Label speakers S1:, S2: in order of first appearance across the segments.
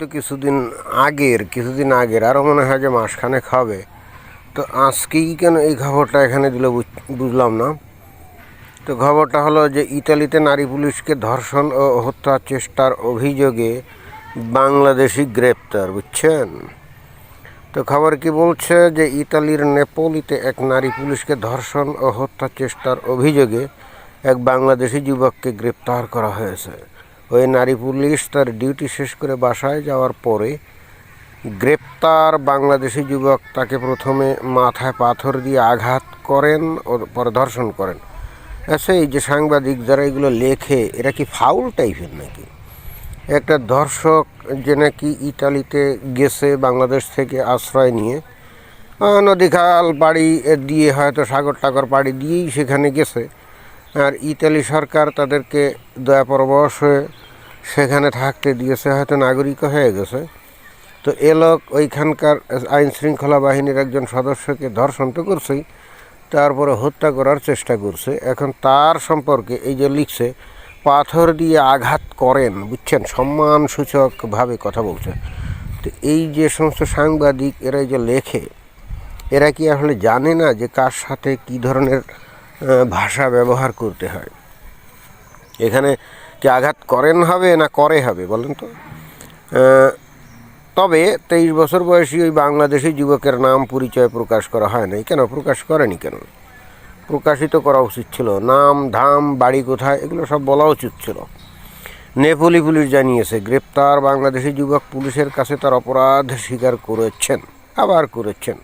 S1: তো কিছুদিন আগের কিছুদিন আগের আরও মনে হয় যে মাসখানেক হবে। তো আজকেই কেন এই খবরটা এখানে দিল বুঝ- বুঝলাম না। তো খবরটা হলো যে ইতালিতে নারী পুলিশকে ধর্ষণ ও হত্যার চেষ্টার অভিযোগে বাংলাদেশি গ্রেপ্তার, বুঝছেন? তো খবর কি বলছে যে ইতালির নেপোলিতে এক নারী পুলিশকে ধর্ষণ ও হত্যার চেষ্টার অভিযোগে এক বাংলাদেশি যুবককে গ্রেপ্তার করা হয়েছে। ওই নারী পুলিশ তার ডিউটি শেষ করে বাসায় যাওয়ার পরে গ্রেপ্তার বাংলাদেশি যুবক তাকে প্রথমে মাথায় পাথর দিয়ে আঘাত করেন ও পরে ধর্ষণ করেন। আচ্ছা এই যে সাংবাদিক যারা এগুলো লেখে, এরা কি ফাউল টাইপের নাকি? একটা দর্শক যে নাকি ইটালিতে গেছে, বাংলাদেশ থেকে আশ্রয় নিয়ে নদীখাল নদী খাল পাড়ি দিয়ে হয়তো সাগর টাগর পাড়ি দিয়েই সেখানে গেছে। আর ইতালি সরকার তাদেরকে দয়া পরবশ হয়ে সেখানে থাকতে দিয়েছে, হয়তো নাগরিক হয়ে গেছে। তো এ লোক ওইখানকার আইন শৃঙ্খলা বাহিনীর একজন সদস্যকে ধর্ষণ তো করছেই, তারপরে হত্যা করার চেষ্টা করছে। এখন তার সম্পর্কে এই যে লিখছে, পাথর দিয়ে আঘাত করেন, বুঝছেন? সম্মানসূচকভাবে কথা বলছে। তো এই যে সমস্ত সাংবাদিক, এরা যে লেখে, এরা কি আসলে জানে না যে কার সাথে কি ধরনের ভাষা ব্যবহার করতে হয়। এখানে কি আঘাত করেন হবে না করে হবে বলেন তো? তবে তেইশ বছর বয়সী ওই বাংলাদেশি যুবকের নাম পরিচয় প্রকাশ করা হয় নাই। কেন? প্রকাশ করেনি কেন? প্রকাশিত করা উচিত ছিল। নাম, ধাম, বাড়ি কোথায়, এগুলো সব বলা উচিত ছিল। নেপোলি পুলিশ জানিয়েছে, গ্রেপ্তার বাংলাদেশি যুবক পুলিশের কাছে তার অপরাধ স্বীকার করেছেন, আবার করেছেন।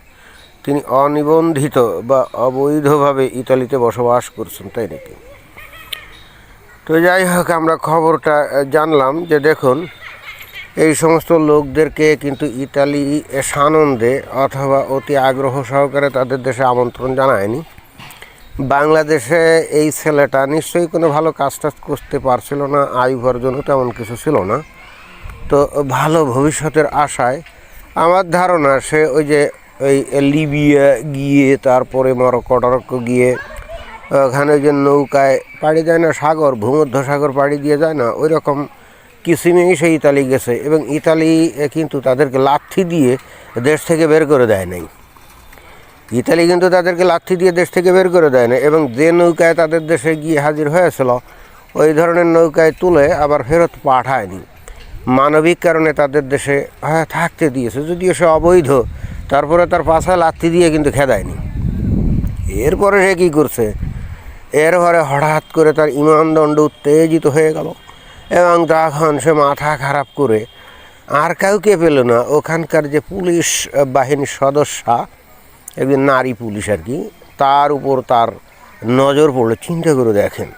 S1: তিনি অনিবন্ধিত বা অবৈধভাবে ইতালিতে বসবাস করছেন, তাই নাকি? তো যাই হোক, আমরা খবরটা জানলাম যে দেখুন, এই সমস্ত লোকদেরকে কিন্তু ইতালি সানন্দে অথবা অতি আগ্রহ সহকারে তাদের দেশে আমন্ত্রণ জানায়নি। বাংলাদেশে এই ছেলেটা নিশ্চয়ই কোনো ভালো কাজ টাজ করতে পারছিল না আয় উপার্জনও তেমন কিছু ছিল না। তো ভালো ভবিষ্যতের আশায়, আমার ধারণা সে ওই যে ওই লিবিয়া গিয়ে, তারপরে মরক্কো, টরক্কো গিয়ে, ওখানে যে নৌকায় পাড়ি দেয় না, সাগর ভূমধ্য সাগর পাড়ি দিয়ে যায় না ওই রকম কিসিমেই সে ইতালি গেছে এবং ইতালি কিন্তু তাদেরকে লাথি দিয়ে দেশ থেকে বের করে দেয় নাই। ইতালি কিন্তু তাদেরকে লাথি দিয়ে দেশ থেকে বের করে দেয় না এবং যে নৌকায় তাদের দেশে গিয়ে হাজির হয়েছিল, ওই ধরনের নৌকায় তুলে আবার ফেরত পাঠায়নি। মানবিক কারণে তাদের দেশে হ্যাঁ থাকতে দিয়েছে, যদিও সে অবৈধ তারপরে তার পাশায় লাথি দিয়ে কিন্তু খেদায়নি। এরপরে সে কী করছে? এর এরপরে হঠাৎ করে তার ইমানদণ্ড উত্তেজিত হয়ে গেল এবং তখন সে মাথা খারাপ করে আর কাউকে পেল না। ওখানকার যে পুলিশ বাহিনীর সদস্যা, একজন নারী পুলিশ আর কি, তার উপর তার নজর পড়ল। চিন্তা করে দেখেন।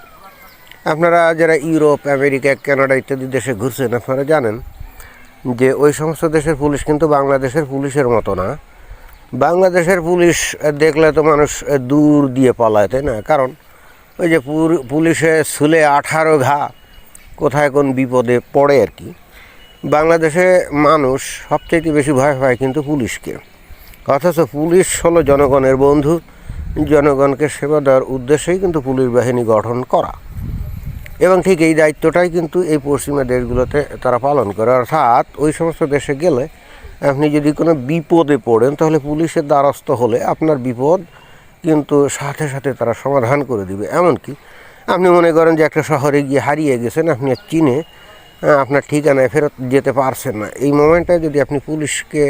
S1: আপনারা যারা ইউরোপ, আমেরিকা, কানাডা ইত্যাদি দেশে ঘুরছেন, আপনারা জানেন যে ওই সমস্ত দেশের পুলিশ কিন্তু বাংলাদেশের পুলিশের মতো না। বাংলাদেশের পুলিশ দেখলে তো মানুষ দূর দিয়ে পালায়, তাই না? কারণ ওই যে পুলিশে শুলে আঠারো ঘা কোথায় কোন বিপদে পড়ে আর কি। বাংলাদেশে মানুষ সবচেয়ে বেশি ভয় পায় কিন্তু পুলিশকে। অথচ পুলিশ হলো জনগণের বন্ধু, জনগণকে সেবা দেওয়ার উদ্দেশ্যেই কিন্তু পুলিশ বাহিনী গঠন করা। এবং ঠিক এই দায়িত্বটাই কিন্তু এই পশ্চিমা দেশগুলোতে তারা পালন করে। অর্থাৎ ওই সমস্ত দেশে গেলে আপনি যদি কোনো বিপদে পড়েন, তাহলে পুলিশের দ্বারস্থ হলে আপনার বিপদ কিন্তু সাথে সাথে তারা সমাধান করে দিবে। এমনকি আপনি মনে করেন যে একটা শহরে গিয়ে হারিয়ে গেছেন, আপনি চিনে আপনার ঠিকানায় ফেরত যেতে পারছেন না। এই মোমেন্টে যদি আপনি পুলিশকে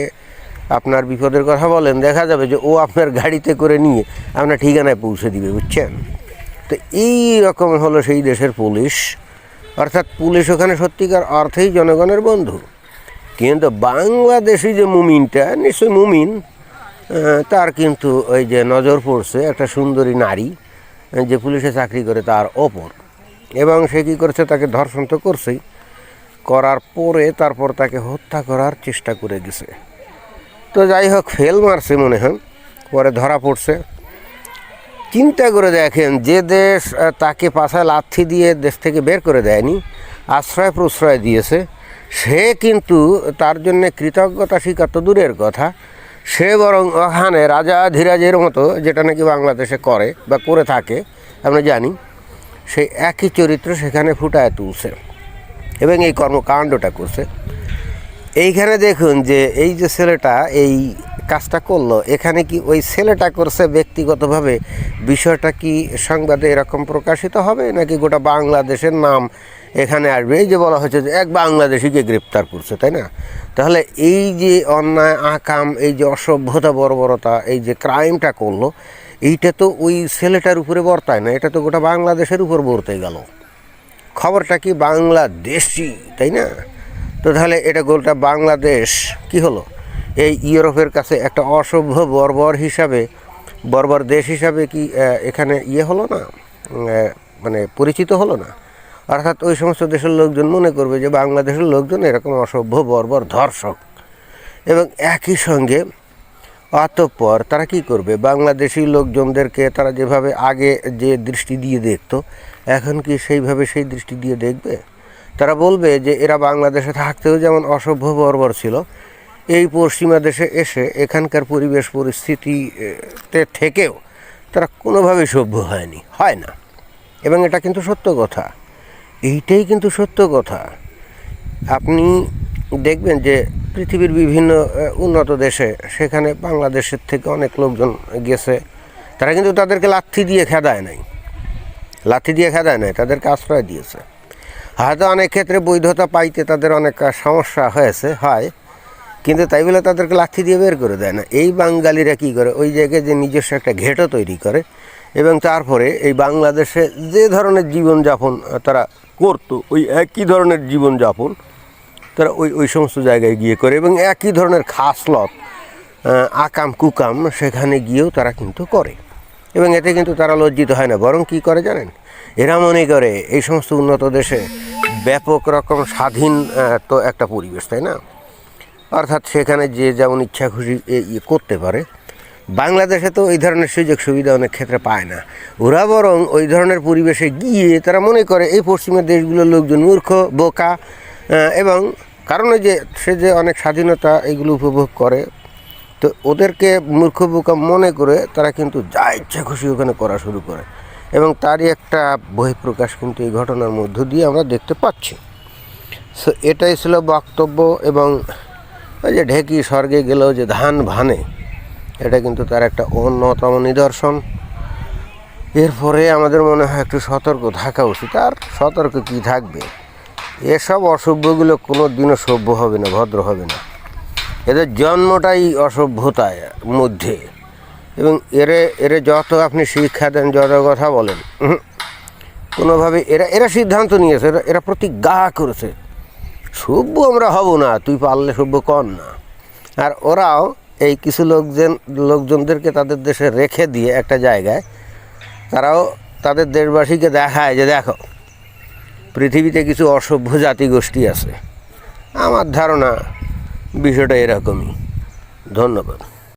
S1: আপনার বিপদের কথা বলেন, দেখা যাবে যে ও আপনার গাড়িতে করে নিয়ে আপনার ঠিকানায় পৌঁছে দিবে, বুঝছেন? তো এই রকম হলো সেই দেশের পুলিশ। অর্থাৎ পুলিশ ওখানে সত্যিকার অর্থেই জনগণের বন্ধু। কিন্তু বাংলাদেশি যে মুমিনটা, নিশ্চয়ই মুমিন তার কিন্তু ওই যে নজর পড়ছে একটা সুন্দরী নারী, যে পুলিশে চাকরি করে তার ওপর। এবং সে কী করছে, তাকে ধর্ষণ তো করছেই। করার পরে তারপর তাকে হত্যা করার চেষ্টা করে গেছে। তো যাই হোক, ফেল মারছে মনে হয়। পরে ধরা পড়ছে। চিন্তা করে দেখেন যে দেশ তাকে পাশায় লাথি দিয়ে দেশ থেকে বের করে দেয়নি, আশ্রয় প্রশ্রয় দিয়েছে। সে কিন্তু তার জন্য কৃতজ্ঞতা স্বীকার তো দূরের কথা। সে বরং ওখানে রাজা ধীরাজের মতো, যেটা নাকি বাংলাদেশে করে বা করে থাকে, আমরা জানি সেই একই চরিত্র সেখানে ফুটায় তুলছে এবং এই কর্মকাণ্ডটা করছে। এইখানে দেখুন যে এই যে ছেলেটা, এই কাজটা করল, এখানে কি ওই ছেলেটা করছে ব্যক্তিগতভাবে? বিষয়টা কি সংবাদে এরকম প্রকাশিত হবে নাকি গোটা বাংলাদেশের নাম এখানে আসবে? এই যে বলা হচ্ছে যে এক বাংলাদেশিকে গ্রেপ্তার করছে, তাই না? তাহলে এই যে অন্যায়, আকাম, এই যে অসভ্যতা, বর্বরতা, এই যে ক্রাইমটা করল, এইটা তো ওই ছেলেটার উপরে বর্তায় না, এটা তো গোটা বাংলাদেশের উপর বর্তে গেল। খবরটা কি বাংলাদেশি, তাই না? তো তাহলে এটা গোলটা বাংলাদেশ কি হলো? এই ইউরোপের কাছে একটা অসভ্য বর্বর হিসাবে, বর্বর দেশ হিসাবে কি এখানে ইয়ে হলো না? মানে পরিচিত হলো না? অর্থাৎ ওই সমস্ত দেশের লোকজন মনে করবে যে বাংলাদেশের লোকজন এরকম অসভ্য বর্বর ধর্ষক। এবং একই সঙ্গে অতঃপর তারা কি করবে? বাংলাদেশি লোকজনদেরকে তারা যেভাবে আগে যে দৃষ্টি দিয়ে দেখত, এখন কি সেইভাবে সেই দৃষ্টি দিয়ে দেখবে? তারা বলবে যে এরা বাংলাদেশে থাকতেও যেমন অসভ্য বর্বর ছিল এই পশ্চিমা দেশে এসে এখানকার পরিবেশ পরিস্থিতিতে থেকেও তারা কোনোভাবেই সভ্য হয়নি, হয় না। এবং এটা কিন্তু সত্য কথা। এইটাই কিন্তু সত্য কথা। আপনি দেখবেন যে পৃথিবীর বিভিন্ন উন্নত দেশে, সেখানে বাংলাদেশের থেকে অনেক লোকজন গেছে। তারা কিন্তু তাদেরকে লাথি দিয়ে খেদায় নাই। লাথি দিয়ে খেদায় নাই, তাদেরকে আশ্রয় দিয়েছে। হয়তো অনেক ক্ষেত্রে বৈধতা পাইতে তাদের অনেক সমস্যা হয়েছে, হয়। কিন্তু তাই বলে তাদেরকে লাথি দিয়ে বের করে দেয় না। এই বাঙালিরা কী করে? ওই জায়গায় যে নিজস্ব একটা ঘেঁটো তৈরি করে এবং তারপরে এই বাংলাদেশে যে ধরনের জীবনযাপন তারা করতো, ওই একই ধরনের জীবনযাপন তারা ওই ওই সমস্ত জায়গায় গিয়ে করে এবং একই ধরনের খাসলত আকাম কুকাম সেখানে গিয়েও তারা কিন্তু করে। এবং এতে কিন্তু তারা লজ্জিত হয় না। বরং কি করে জানেন? এরা মনে করে এই সমস্ত উন্নত দেশে ব্যাপক রকম স্বাধীন তো একটা পরিবেশ, তাই না? অর্থাৎ সেখানে যে যেমন ইচ্ছা খুশি ইয়ে করতে পারে। বাংলাদেশে তো ওই ধরনের সুযোগ সুবিধা অনেক ক্ষেত্রে পায় না। ওরা বরং ওই ধরনের পরিবেশে গিয়ে তারা মনে করে, এই পশ্চিমের দেশগুলোর লোকজন মূর্খ, বোকা এবং কারণ যে সে যে অনেক স্বাধীনতা এগুলো উপভোগ করে, তো ওদেরকে মূর্খ, বোকা মনে করে তারা কিন্তু যা ইচ্ছা খুশি ওখানে করা শুরু করে। এবং তারই একটা বহিঃপ্রকাশ কিন্তু এই ঘটনার মধ্য দিয়ে আমরা দেখতে পাচ্ছি। সো এটাই ছিল বক্তব্য এবং ওই যে ঢেকি স্বর্গে গেলেও যে ধান ভানে, এটা কিন্তু তার একটা অন্যতম নিদর্শন। এরপরে আমাদের মনে হয় একটু সতর্ক থাকা উচিত। আর সতর্ক কি থাকবে? এসব অসভ্যগুলো কোনো দিনও সভ্য হবে না, ভদ্র হবে না। এদের জন্মটাই অসভ্যতায় মধ্যে। এবং এরে এরে যত আপনি শিক্ষা দেন, যত কথা বলেন কোনোভাবে এরা এরা সিদ্ধান্ত নিয়েছে, এরা এরা প্রতিজ্ঞা করেছে। সভ্য আমরা হব না, তুই পারলে সভ্য কর না। আর ওরাও এই কিছু লোকজন, লোকজনদেরকে তাদের দেশে রেখে দিয়ে একটা জায়গায়, তারাও তাদের দেশবাসীকে দেখায় যে দেখো, পৃথিবীতে কিছু অসভ্য জাতি গোষ্ঠী আছে। আমার ধারণা বিষয়টা এরকমই। ধন্যবাদ।